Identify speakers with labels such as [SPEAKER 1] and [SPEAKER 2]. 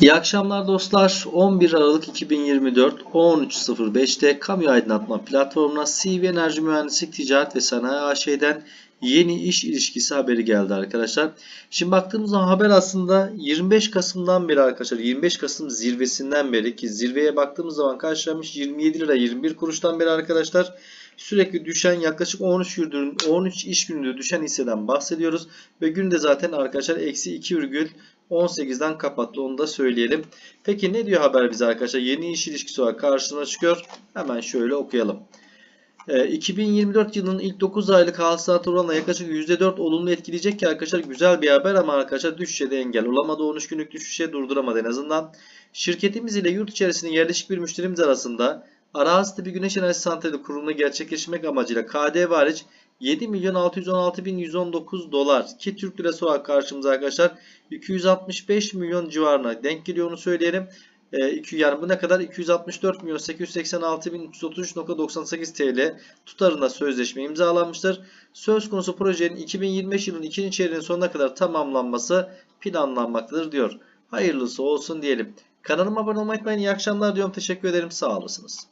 [SPEAKER 1] İyi akşamlar dostlar. 11 Aralık 2024 13.05'te kamu aydınlatma platformuna CV Enerji Mühendislik Ticaret ve Sanayi AŞ'den yeni iş ilişkisi haberi geldi arkadaşlar. Şimdi baktığımız zaman haber aslında 25 Kasım'dan beri arkadaşlar 25 Kasım zirvesinden beri ki zirveye baktığımız zaman karşılamış 27 lira 21 kuruştan beri arkadaşlar sürekli düşen yaklaşık 13 gündür 13 iş günüdür düşen hisseden bahsediyoruz ve günde zaten arkadaşlar eksi 2 virgül 18'den kapattı onu da söyleyelim. Peki ne diyor haber bize arkadaşlar? Yeni iş ilişkisi olarak karşımıza çıkıyor. Hemen şöyle okuyalım. Ee, 2024 yılının ilk 9 aylık hasılat oranına yaklaşık %4 olumlu etkileyecek ki arkadaşlar güzel bir haber ama arkadaşlar düşüşe de engel olamadı. 13 günlük düşüşe durduramadı en azından. Şirketimiz ile yurt içerisinde yerleşik bir müşterimiz arasında arazide bir güneş enerji santrali kurulunu gerçekleştirmek amacıyla KDV hariç 7 milyon 616 bin 119 dolar ki Türk lirası olarak karşımıza arkadaşlar 265 milyon civarına denk geliyor onu söyleyelim. E, iki- yani bu ne kadar? 264 milyon 886 bin 333.98 TL tutarında sözleşme imzalanmıştır. Söz konusu projenin 2025 yılının ikinci çeyreğinin sonuna kadar tamamlanması planlanmaktadır diyor. Hayırlısı olsun diyelim. Kanalıma abone olmayı unutmayın. İyi akşamlar diyorum. Teşekkür ederim. Sağ olasınız.